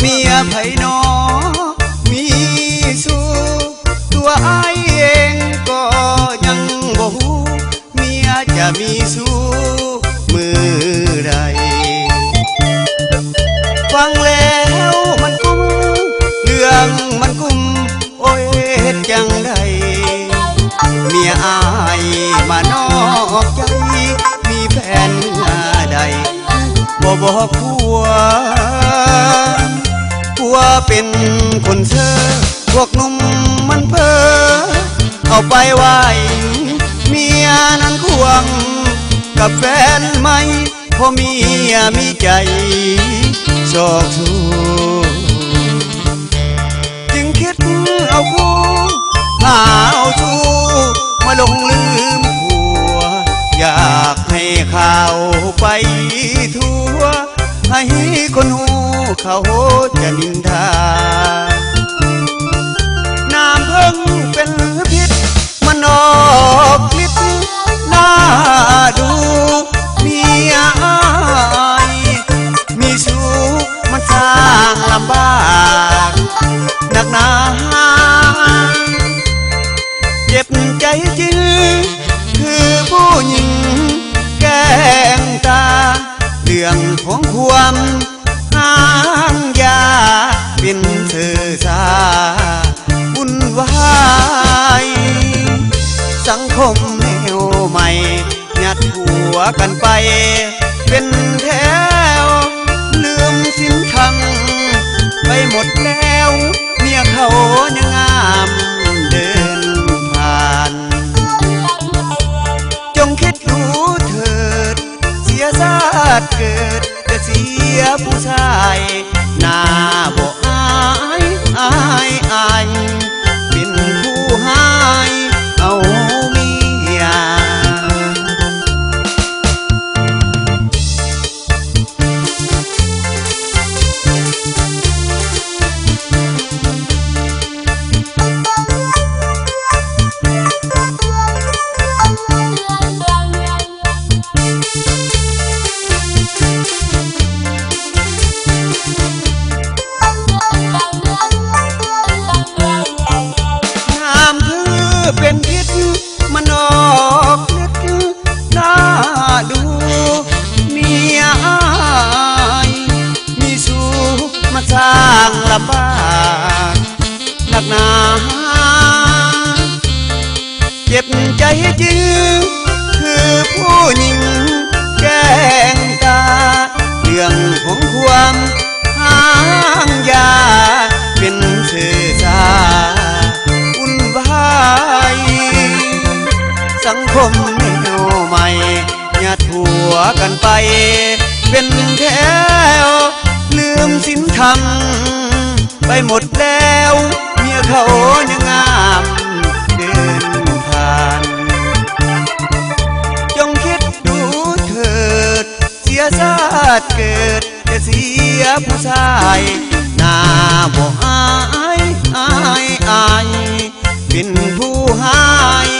เมียไผนอ มีสู้ตัวไอเองก็ยังบ่ฮู้เมียจะมีสู้มือใด ฟังแล้วมันกุ้มเรื่องมันกุ้มโอ้ยเฮ็ดจังไดเมียอายมานอกใจ บ่บอกผัวผัวเป็นคนเชอพวกนุ่มมันเพ้อเอาไปไว้เมียนั้นควง กับแฟนไหม่พอเมียมีใจชอกชูจึ เขาจะนินทา น้ำพิ่งเป็นพิษมันออกฤทธิ์น่าดูมีอายมีชู้มันสร้างลำบากหนักหนาเจ็บใจจริงคือผู้หญิงแก้งตา เรื่องของความหา นเธอสาวุ่นวายสังคมแนวใหม่ยัดหัวกันไป เป็นแถวลืมสินคำไปหมดแล้วเมียเขายังงามเดินผ่าน จงคิดดูเถิด เสียชาติเกิดจะเสียผู้ชายหน้าบ่อายอาย ลำบากหนักหนาเจ็บใจจริงคือผู้หญิงแกงตาเรื่องของความห้างยาเป็นเสื่อสาอุ่นวายสังคมแนวใหม่ยัดหัวกันไป เป็นแถวลืมสินธรรม ไปหมดแล้วเมียเขายังงามเดินผ่าน จงคิดดูเถิด เสียชาติเกิดจะเสียผู้ชายหน้าบ่อายอายอายเป็นผู้หาย